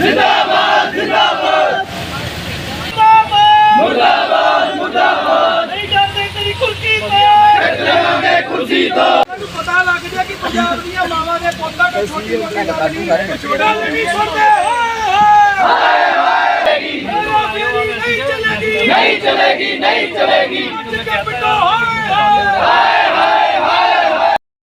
ਜਿੰਦਾਬਾਦ ਜਿੰਦਾਬਾਦ ਮੁਰਦਾਬਾਦ ਮੁਰਦਾਬਾਦ। ਨਹੀਂ ਜਾਂਦੇ ਤੇਰੀ ਕੁਰਸੀ ਕੱਟ ਲਵਾਂਗੇ ਕੁਰਸੀ ਤੋਂ ਨੂੰ ਪਤਾ ਲੱਗ ਗਿਆ ਕਿ ਪੰਜਾਬ ਦੀਆਂ ਮਾਵਾਂ ਦੇ ਪੁੱਤਾਂ ਨੂੰ ਛੋਟੀ ਮੋਟੀ ਗੱਲ ਨਹੀਂ ਛੋਟਾ ਨਹੀਂ ਸੁਣਦੇ ਹਾਏ ਹਾਏ ਨਹੀਂ ਚੱਲੇਗੀ। ਨਹੀਂ ਚਲੇਗੀ ਨਹੀਂ ਚਲੇਗੀ ਹਾਏ।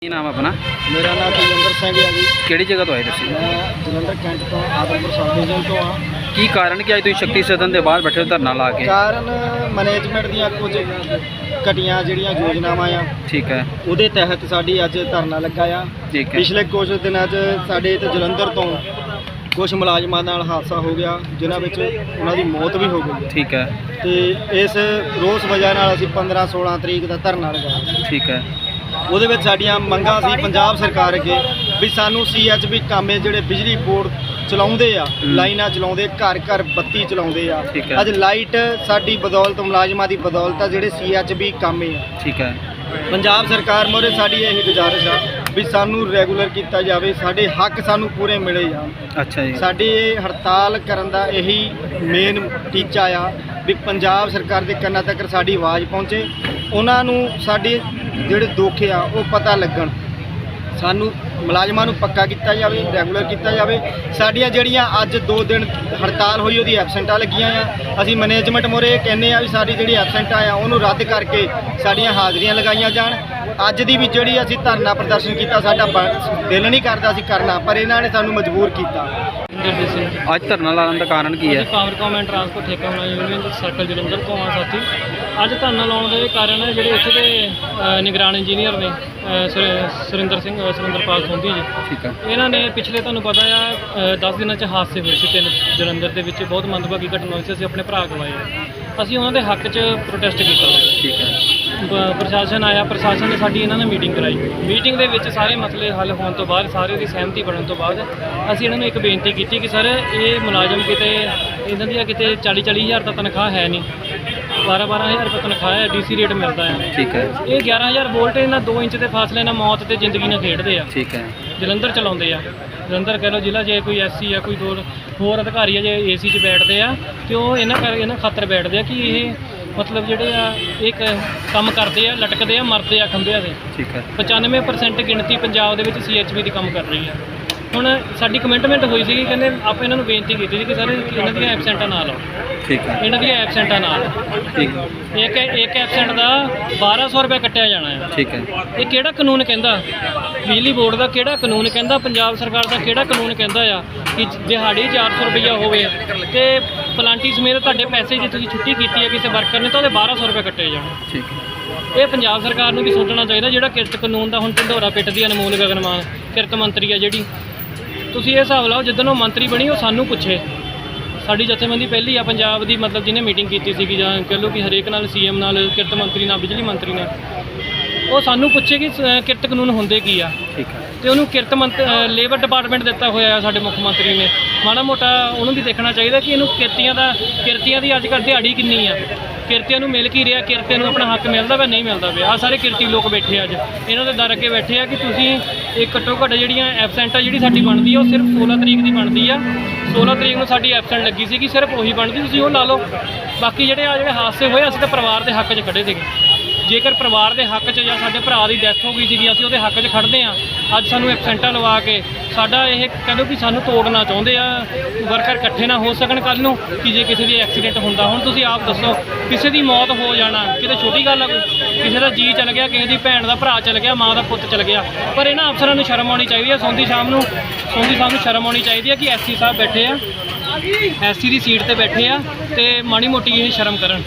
ਕੀ ਨਾਮ ਆ ਆਪਣਾ? ਮੇਰਾ ਨਾਮ ਤੇਜਿੰਦਰ ਸਿੰਘ ਹੈ ਜੀ। ਕਿਹੜੀ ਜਗ੍ਹਾ ਤੋਂ ਆਏ ਤੁਸੀਂ? ਮੈਂ ਜਲੰਧਰ ਕੈਂਟ ਤੋਂ ਆਦਮਪੁਰ ਸਬ ਡਿਵੀਜ਼ਨ ਤੋਂ ਆ ਕੀ ਕਾਰਨ ਕਿ ਅੱਜ ਤੁਸੀਂ ਸ਼ਕਤੀ ਸਦਨ ਦੇ ਬਾਹਰ ਬੈਠੇ ਹੋ ਧਰਨਾ ਲਾ ਕੇ? ਕਾਰਨ ਮੈਨੇਜਮੈਂਟ ਦੀਆਂ ਕੁਝ ਘਟੀਆਂ ਜਿਹੜੀਆਂ ਯੋਜਨਾਵਾਂ ਆ ਠੀਕ ਹੈ। ਉਹਦੇ ਤਹਿਤ ਸਾਡੀ ਅੱਜ ਧਰਨਾ ਲੱਗਾ ਆ। ਠੀਕ ਹੈ। ਪਿਛਲੇ ਕੁਝ ਦਿਨਾਂ 'ਚ ਸਾਡੇ ਤੇ ਜਲੰਧਰ ਤੋਂ ਕੁਝ ਮੁਲਾਜ਼ਮਾਂ ਨਾਲ ਹਾਦਸਾ ਹੋ ਗਿਆ ਜਿਨ੍ਹਾਂ ਵਿੱਚ ਉਹਨਾਂ ਦੀ ਮੌਤ ਵੀ ਹੋ ਗਈ ਠੀਕ ਹੈ। ਤੇ ਇਸ ਰੋਸ ਵਜ੍ਹਾ ਨਾਲ ਅਸੀਂ 15 16 ਤਰੀਕ ਦਾ ਧਰਨਾ ਲਗਾਇਆ ਠੀਕ ਹੈ। ਉਹਦੇ ਵਿੱਚ ਸਾਡੀਆਂ ਮੰਗਾਂ ਸੀ ਪੰਜਾਬ ਸਰਕਾਰ ਅੱਗੇ ਵੀ ਸਾਨੂੰ ਸੀਐਚਬੀ ਕਾਮੇ ਜਿਹੜੇ ਬਿਜਲੀ ਬੋਰਡ ਚਲਾਉਂਦੇ ਆ। ਲਾਈਨਾਂ ਚਲਾਉਂਦੇ ਘਰ ਘਰ ਬੱਤੀ ਚਲਾਉਂਦੇ ਆ। ਅੱਜ ਲਾਈਟ ਸਾਡੀ ਬਦੌਲਤ ਮੁਲਾਜ਼ਮਾਂ ਦੀ ਬਦੌਲਤ ਆ ਜਿਹੜੇ ਸੀਐਚਬੀ ਕਾਮੇ ਆ। ਠੀਕ ਹੈ। ਪੰਜਾਬ ਸਰਕਾਰ ਮੋਰੇ ਸਾਡੀ ਇਹੀ ਗੁਜ਼ਾਰਿਸ਼ ਆ ਵੀ ਸਾਨੂੰ ਰੈਗੂਲਰ ਕੀਤਾ ਜਾਵੇ ਸਾਡੇ ਹੱਕ ਸਾਨੂੰ ਪੂਰੇ ਮਿਲੇ ਜਾਣ ਅੱਛਾ ਜੀ। ਸਾਡੀ ਇਹ ਹੜਤਾਲ ਕਰਨ ਦਾ ਇਹੀ ਮੇਨ ਟੀਚਾ ਆ ਵੀ ਪੰਜਾਬ ਸਰਕਾਰ ਦੇ ਕੰਨਾਂ ਤੱਕ ਸਾਡੀ ਆਵਾਜ਼ ਪਹੁੰਚੇ। ਉਹਨਾਂ ਨੂੰ ਸਾਡੇ ਜਿਹੜੇ ਦੁੱਖ ਆ, ਉਹ ਪਤਾ ਲੱਗਣ। ਸਾਨੂੰ ਮੁਲਾਜ਼ਮਾਂ ਨੂੰ ਪੱਕਾ ਕੀਤਾ ਜਾਵੇ, ਰੈਗੂਲਰ ਕੀਤਾ ਜਾਵੇ। ਸਾਡੀਆਂ ਜਿਹੜੀਆਂ ਅੱਜ 2 ਦਿਨ ਹੜਤਾਲ ਹੋਈ, ਉਹਦੀ ਐਬਸੈਂਟਾਂ ਲੱਗੀਆਂ ਆ। ਅਸੀਂ ਮੈਨੇਜਮੈਂਟ ਮੋਰੇ ਕਹਿੰਦੇ ਆ ਵੀ ਸਾਡੀ ਜਿਹੜੀ ਐਬਸੈਂਟਾਂ ਆ, ਉਹਨੂੰ ਰੱਦ ਕਰਕੇ ਸਾਡੀਆਂ ਹਾਜ਼ਰੀਆਂ ਲਗਾਈਆਂ ਜਾਣ। ਅੱਜ ਦੀ ਵੀ ਜਿਹੜੀ ਅਸੀਂ ਧਰਨਾ ਪ੍ਰਦਰਸ਼ਨ ਕੀਤਾ ਸਾਡਾ ਦਿਲ ਨਹੀਂ ਕਰਦਾ ਸੀ ਕਰਨਾ ਪਰ ਇਹਨਾਂ ਨੇ ਸਾਨੂੰ ਮਜਬੂਰ ਕੀਤਾ। ਅੱਜ ਧਰਨਾ ਲਾਉਣ ਦਾ ਕਾਰਨ ਕੀ ਹੈ? ਪਾਵਰਕਾਮ ਐਂਡ ਟਰਾਂਸਪੋਰਟ ਠੇਕਾ ਹੋਣਾ ਯੂਨੀਅਨ ਦੇ ਸਰਕਲ ਜਲੰਧਰ ਤੋਂ ਆ ਸਾਥੀ। ਅੱਜ ਧਰਨਾ ਲਾਉਣ ਦਾ ਇਹ ਕਾਰਨ ਹੈ ਜਿਹੜੇ ਇੱਥੇ ਦੇ ਨਿਗਰਾਨ ਇੰਜੀਨੀਅਰ ਨੇ ਸੁਰਿੰਦਰ ਸਿੰਘ ਸੁਰਿੰਦਰਪਾਲ ਸੋਂਧੀ ਜੀ। ਠੀਕ ਹੈ। ਇਹਨਾਂ ਨੇ ਪਿਛਲੇ ਤੁਹਾਨੂੰ ਪਤਾ ਆ 10 ਦਿਨਾਂ ਚ ਹਾਦਸੇ ਹੋਏ ਸੀ ਤਿੰਨ ਜਲੰਧਰ ਦੇ ਵਿੱਚ। ਬਹੁਤ ਮੰਦਭਾਗੀ ਘਟਨਾ ਹੋਈ ਸੀ ਅਸੀਂ ਆਪਣੇ ਭਰਾ ਗਵਾਏ ਆ। ਅਸੀਂ ਉਹਨਾਂ ਦੇ ਹੱਕ 'ਚ ਪ੍ਰੋਟੈਸਟ ਕੀਤਾ। ਠੀਕ ਹੈ। ਪ੍ਰਸ਼ਾਸਨ ਆਇਆ ਪ੍ਰਸ਼ਾਸਨ ਨੇ ਸਾਡੀ ਇਹਨਾਂ ਨਾਲ ਮੀਟਿੰਗ ਕਰਾਈ। ਮੀਟਿੰਗ ਦੇ ਵਿੱਚ ਸਾਰੇ ਮਸਲੇ ਹੱਲ ਹੋਣ ਤੋਂ ਬਾਅਦ ਸਾਰੇ ਦੀ ਸਹਿਮਤੀ ਬਣਨ ਤੋਂ ਬਾਅਦ ਅਸੀਂ ਇਹਨਾਂ ਨੂੰ ਇੱਕ ਬੇਨਤੀ ਕੀਤੀ ਕਿ ਸਰ ਇਹ ਮੁਲਾਜ਼ਮ ਕਿਤੇ ਇਹਨਾਂ ਦੀਆਂ ਕਿਤੇ 40 40 ਹਜ਼ਾਰ ਤਾਂ ਤਨਖਾਹ ਹੈ ਨਹੀਂ। 12 12000 ਰੁਪਏ ਤਨਖਾਹ ਹੈ ਡੀਸੀ ਰੇਟ ਮਿਲਦਾ ਹੈ। ਠੀਕ ਹੈ। ਇਹ 11000 ਵੋਲਟ ਇਹਨਾਂ 2 ਇੰਚ ਦੇ ਫਾਸਲੇ ਨਾਲ ਮੌਤ ਤੇ ਜ਼ਿੰਦਗੀ ਨਾਲ ਖੇਡਦੇ ਆ। ਠੀਕ ਹੈ। ਜਲੰਧਰ ਚਲਾਉਂਦੇ ਆ। ਜਲੰਧਰ ਕਹਿ ਲਓ ਜ਼ਿਲ੍ਹਾ ਜੇ ਕੋਈ ਐਸਸੀ ਆ ਕੋਈ ਹੋਰ ਅਧਿਕਾਰੀ ਆ ਜੇ ਏਸੀ 'ਚ ਬੈਠਦੇ ਆ ਤੇ ਉਹ ਇਹਨਾਂ ਕਰ ਇਹਨਾਂ ਖਾਤਰ ਬੈਠਦੇ ਆ ਕਿ ਇਹ ਮਤਲਬ ਜਿਹੜੇ ਆ ਇੱਕ ਕੰਮ ਕਰਦੇ ਆ ਲਟਕਦੇ ਆ ਮਰਦੇ ਆ ਖੰਭਿਆਂ ਦੇ ਠੀਕ ਹੈ। 95% ਗਿਣਤੀ ਪੰਜਾਬ ਦੇ ਵਿੱਚ ਸੀਐਚਬੀ ਦੀ ਕੰਮ ਕਰ ਰਹੀ ਆ। ਹੁਣ ਸਾਡੀ ਕਮਿਟਮੈਂਟ ਹੋਈ ਸੀ ਕਹਿੰਦੇ ਆਪਾਂ ਇਹਨਾਂ ਨੂੰ ਬੇਨਤੀ ਕੀਤੀ ਸੀ ਕਿ ਸਰ ਇਹਨਾਂ ਦੀਆਂ ਐਬਸੈਂਟਾਂ ਨਾ ਲਾਓ। ਠੀਕ ਹੈ। ਇਹਨਾਂ ਦੀਆਂ ਐਬਸੈਂਟਾਂ ਨਾ ਲਾਓ। ਠੀਕ ਇੱਕ ਇੱਕ ਐਬਸੈਂਟ ਦਾ 1200 ਰੁਪਏ ਕੱਟਿਆ ਜਾਣਾ ਹੈ। ਠੀਕ ਹੈ। ਇਹ ਕਿਹੜਾ ਕਾਨੂੰਨ ਕਹਿੰਦਾ? ਬਿਜਲੀ ਬੋਰਡ ਦਾ ਕਿਹੜਾ ਕਾਨੂੰਨ ਕਹਿੰਦਾ? ਪੰਜਾਬ ਸਰਕਾਰ ਦਾ ਕਿਹੜਾ ਕਾਨੂੰਨ ਕਹਿੰਦਾ ਆ ਕਿ ਦਿਹਾੜੀ 400 ਰੁਪਈਆ ਹੋਵੇ? ਤੇ ਪਲਾਂਟੀ ਸਮੇਤ ਤੁਹਾਡੇ ਪੈਸੇ ਜੇ ਤੁਸੀਂ ਛੁੱਟੀ ਕੀਤੀ ਹੈ ਕਿਸੇ ਵਰਕਰ ਨੇ ਤਾਂ ਉਹਦੇ 1200 ਰੁਪਏ ਕੱਟੇ ਜਾਣ। ਠੀਕ ਹੈ। ਇਹ ਪੰਜਾਬ ਸਰਕਾਰ ਨੂੰ ਵੀ ਸੋਚਣਾ ਚਾਹੀਦਾ ਜਿਹੜਾ ਕਿਰਤ ਕਾਨੂੰਨ ਦਾ ਹੁਣ ਢਿੰਡੋਰਾ ਪਿੱਟਦੀ ਅਨਮੋਲ ਗਗਨਮਾਨ ਕਿਰਤ ਮੰਤਰੀ ਆ ਜਿਹੜੀ ਤੁਸੀਂ ਇਹ ਹਿਸਾਬ ਲਾਓ ਜਦੋਂ ਉਹ ਮੰਤਰੀ ਬਣੀ ਉਹ ਸਾਨੂੰ ਪੁੱਛੇ। ਸਾਡੀ ਜਥੇਬੰਦੀ ਪਹਿਲੀ ਆ ਪੰਜਾਬ ਦੀ ਮਤਲਬ ਜਿਹਨੇ ਮੀਟਿੰਗ ਕੀਤੀ ਸੀ ਕਿ ਜਾਂ ਕਹ ਲਓ ਕਿ ਹਰੇਕ ਨਾਲ ਸੀਐਮ ਨਾਲ ਕਿਰਤ ਮੰਤਰੀ ਨਾਲ ਬਿਜਲੀ ਮੰਤਰੀ ਨਾਲ ਉਹ ਸਾਨੂੰ ਪੁੱਛੇ ਕਿ ਸ- ਕਿਰਤ ਕਾਨੂੰਨ ਹੁੰਦੇ ਕੀ ਆ? ਠੀਕ ਹੈ ਤੇ ਉਹਨੂੰ ਕਿਰਤ ਮੰਤ ਅ, ਲੇਬਰ ਡਿਪਾਰਟਮੈਂਟ ਦਿੱਤਾ ਹੋਇਆ ਆ ਸਾਡੇ ਮੁੱਖ ਮੰਤਰੀ ਨੇ। ਮਾੜਾ ਮੋਟਾ ਉਹਨੂੰ ਵੀ ਦੇਖਣਾ ਚਾਹੀਦਾ ਕਿ ਇਹਨੂੰ ਕਿਰਤੀਆਂ ਦਾ ਕਿਰਤੀਆਂ ਦੀ ਅੱਜ ਕੱਲ੍ਹ ਦਿਹਾੜੀ ਕਿੰਨੀ ਆ? ਕਿਰਤੀਆਂ ਨੂੰ ਮਿਲ ਕੀ ਰਿਹਾ? ਕਿਰਤੀਆਂ ਨੂੰ ਆਪਣਾ ਹੱਕ ਮਿਲਦਾ ਵਾ ਨਹੀਂ ਮਿਲਦਾ ਪਿਆ? ਆ ਸਾਰੇ ਕਿਰਤੀ ਲੋਕ ਬੈਠੇ ਆ ਅੱਜ। ਇਹਨਾਂ ਦੇ ਦਰ ਅੱਗੇ ਬੈਠੇ ਆ ਕਿ ਤੁਸੀਂ ਇਹ ਘੱਟੋ ਘੱਟ ਜਿਹੜੀਆਂ ਐਬਸੈਂਟ ਆ, ਜਿਹੜੀ ਸਾਡੀ ਬਣਦੀ ਆ, ਉਹ ਸਿਰਫ 16 ਤਰੀਕ ਦੀ ਬਣਦੀ ਆ। 16 ਤਰੀਕ ਨੂੰ ਸਾਡੀ ਐਬਸੈਂਟ ਲੱਗੀ ਸੀਗੀ, ਸਿਰਫ ਉਹੀ ਬਣਦੀ, ਤੁਸੀਂ ਉਹ ਲਾ ਲਓ। ਬਾਕੀ ਜਿਹੜੇ ਆ ਜਿਹੜੇ ਹਾਦਸੇ ਹੋਏ ਅਸੀਂ ਤਾਂ ਪਰਿਵਾਰ ਦੇ ਹੱਕ 'ਚ ਖੜੇ ਸੀਗੇ। ਜੇਕਰ ਪਰਿਵਾਰ ਦੇ ਹੱਕ 'ਚ ਜਾਂ ਸਾਡੇ ਭਰਾ ਦੀ ਡੈਥ ਹੋ ਗਈ ਸੀਗੀ, ਅਸੀਂ ਉਹਦੇ ਹੱਕ 'ਚ ਖੜਦੇ ਆ ਅੱਜ ਸਾਨੂੰ ਐਬਸੈਂਟਾਂ ਲਵਾ ਕੇ ਸਾਡਾ ਇਹ ਕਹਿੰਦੇ ਵੀ ਸਾਨੂੰ ਤੋੜਨਾ ਚਾਹੁੰਦੇ ਆ ਵਰਕਰ ਇਕੱਠੇ ਨਾ ਹੋ ਸਕਣ ਕੱਲ ਨੂੰ ਕਿ ਜੇ ਕਿਸੇ ਦੀ ਐਕਸੀਡੈਂਟ ਹੁੰਦਾ। ਹੁਣ ਤੁਸੀਂ ਆਪ ਦੱਸੋ, ਕਿਸੇ ਦੀ ਮੌਤ ਹੋ ਜਾਣਾ, ਕਿਤੇ ਛੋਟੀ ਗੱਲ ਆ ਕੋਈ? ਕਿਸੇ ਦਾ ਜੀ ਚਲ ਗਿਆ, ਕਿਸੇ ਦੀ ਭੈਣ ਦਾ ਭਰਾ ਚਲ ਗਿਆ, ਮਾਂ ਦਾ ਪੁੱਤ ਚਲ ਗਿਆ। ਪਰ ਇਹਨਾਂ ਅਫਸਰਾਂ ਨੂੰ ਸ਼ਰਮ ਆਉਣੀ ਚਾਹੀਦੀ ਹੈ ਸੌਂਦੀ ਸ਼ਾਮ ਨੂੰ, ਸੌਂਦੀ ਸ਼ਾਮ ਨੂੰ ਸ਼ਰਮ ਆਉਣੀ ਚਾਹੀਦੀ ਹੈ ਕਿ ਐਸਸੀ ਸਾਹਿਬ ਬੈਠੇ ਆ ਐਸਸੀ ਦੀ ਸੀਟ ਤੇ ਬੈਠੇ ਆ ਤੇ ਮਾੜੀ ਮੋਟੀ ਇਹ ਸ਼ਰਮ ਕਰਨ।